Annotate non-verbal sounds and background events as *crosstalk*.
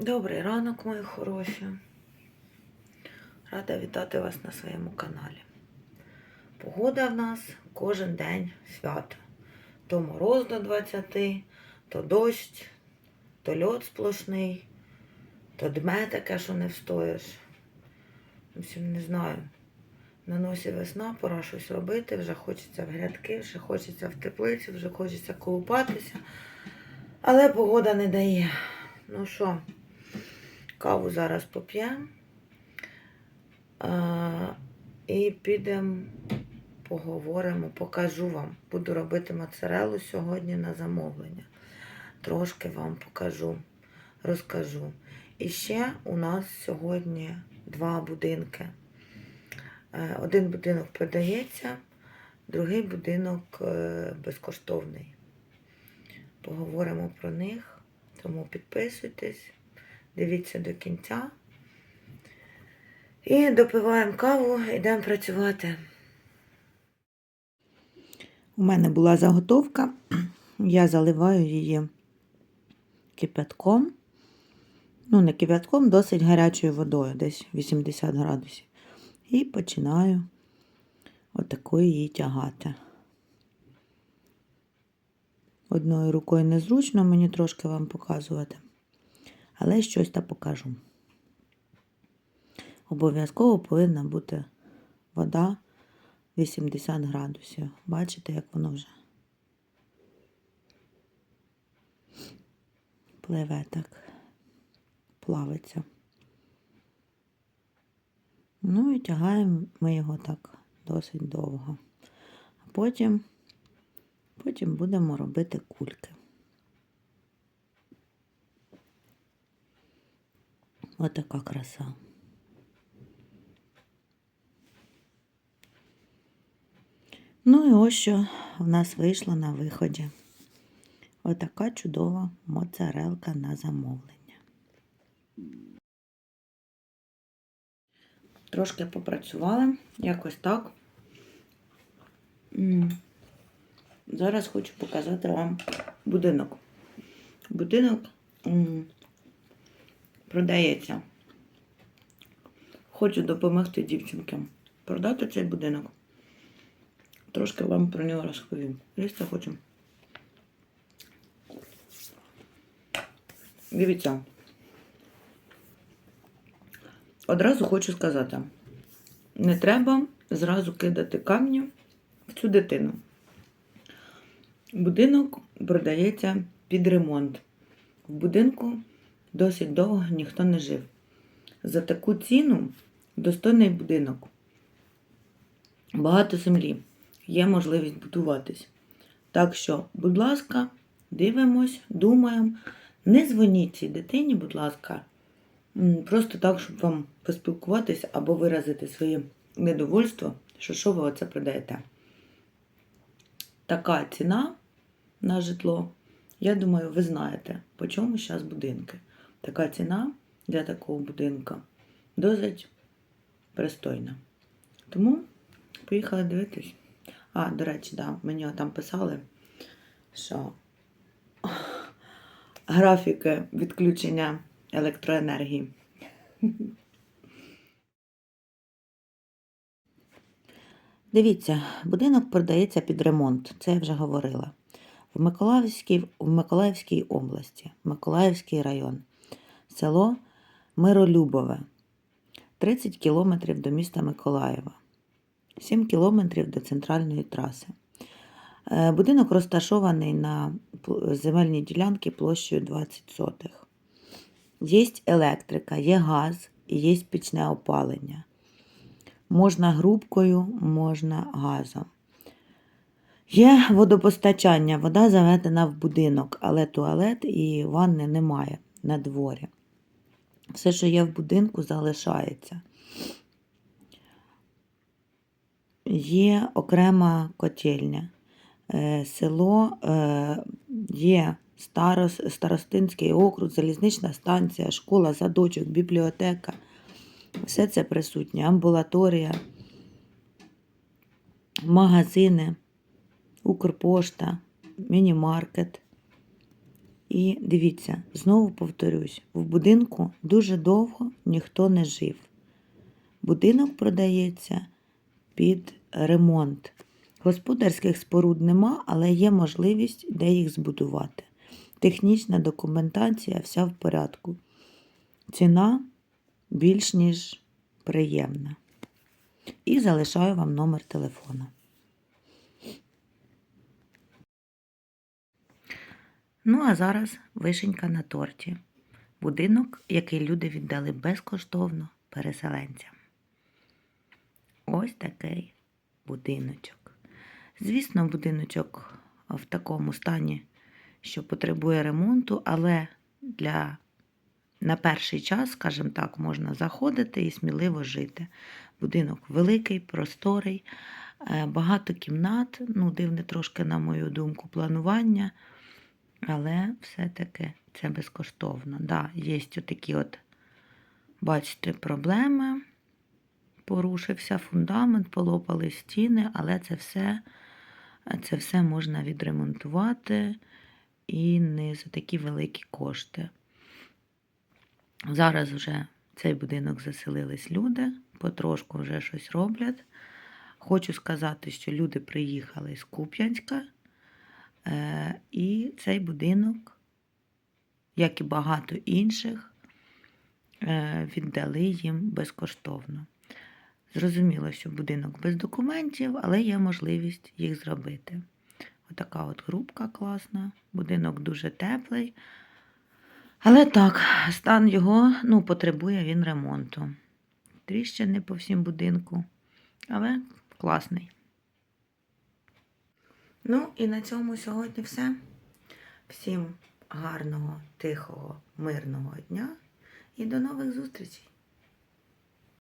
Добрий ранок, мої хороші. Рада вітати вас на своєму каналі. Погода в нас кожен день свято. То мороз до 20, то дощ, то льот сплошний, то дме таке, що не встоїш. В общем, не знаю. На носі весна, пора щось робити, вже хочеться в грядки, вже хочеться в теплиці, вже хочеться колупатися. Але погода не дає. Ну що, каву зараз поп'ємо. І підемо, поговоримо, покажу вам. Буду робити моцарелу сьогодні на замовлення. Трошки вам покажу, розкажу. І ще у нас сьогодні два будинки. Е, Один будинок продається, другий будинок е, безкоштовний. Поговоримо про них. Тому підписуйтесь, дивіться до кінця. І допиваємо каву, йдемо працювати. У мене була заготовка, я заливаю її кипятком. Ну, не кипятком, досить гарячою водою, десь 80 градусів. І починаю отакою її тягати. Одною рукою незручно мені трошки вам показувати, але щось та покажу. Обов'язково повинна бути вода 80 градусів. Бачите, як воно вже пливе так, плавиться. Ну і тягаємо ми його так досить довго. А потім Потім будемо робити кульки. Отака краса. Ну і ось що в нас вийшло на виході. Отака чудова моцарелка на замовлення. Трошки попрацювала, якось так. Зараз хочу показати вам будинок. Будинок продається. Хочу допомогти дівчинкам продати цей будинок. Трошки вам про нього розповім. Лізьте хочу. Дивіться. Одразу хочу сказати: не треба зразу кидати камню в цю дитину. Будинок продається під ремонт. В будинку досить довго ніхто не жив. За таку ціну достойний будинок. Багато землі. Є можливість будуватись. Так що, будь ласка, дивимось, думаємо. Не дзвоніть цій дитині, будь ласка, просто так, щоб вам поспілкуватися або виразити своє недовольство, що що ви оце продаєте. Така ціна на житло. Я думаю, ви знаєте, по чому зараз будинки. Така ціна для такого будинка досить пристойна. Тому поїхали дивитись. А, до речі, да, мені там писали, що *laughs* графіки відключення електроенергії. *laughs* Дивіться, будинок продається під ремонт, це я вже говорила. В Миколаївській, в Миколаївській області, Миколаївський район, село Миролюбове, 30 кілометрів до міста Миколаєва, 7 кілометрів до центральної траси. Е, Будинок розташований на земельній ділянці площею 20 сотих. Є електрика, є газ і є пічне опалення. Можна грубкою, можна газом. Є водопостачання, вода заведена в будинок, але туалет і ванни немає на дворі. Все, що є в будинку, залишається. Є окрема котельня. Е, Село е, є старос, старостинський округ, залізнична станція, школа, садочок, бібліотека. Все це присутнє. Амбулаторія, магазини, Укрпошта, мінімаркет. І дивіться, знову повторюсь: в будинку дуже довго ніхто не жив. Будинок продається під ремонт. Господарських споруд нема, але є можливість, де їх збудувати. Технічна документація вся в порядку. Ціна більш ніж приємна. І залишаю вам номер телефона. Ну, а зараз вишенька на торті. Будинок, який люди віддали безкоштовно переселенцям. Ось такий будиночок. Звісно, будиночок в такому стані, що потребує ремонту, але для на перший час, скажімо так, можна заходити і сміливо жити. Будинок великий, просторий, е, багато кімнат, ну, дивне трошки, на мою думку, планування, але все-таки це безкоштовно. Да, є отакі от, бачите, проблеми. Порушився фундамент, полопали стіни, але це все, це все можна відремонтувати і не за такі великі кошти. Зараз вже в цей будинок заселились люди, потрошку вже щось роблять. Хочу сказати, що люди приїхали з Куп'янська, і цей будинок, як і багато інших, е, віддали їм безкоштовно. Зрозуміло, що будинок без документів, але є можливість їх зробити. Отака от грубка класна, будинок дуже теплий. Але так, стан його ну, потребує він ремонту. Тріщини по всім будинку, але класний. Ну і на цьому сьогодні все. Всім гарного, тихого, мирного дня і до нових зустрічей!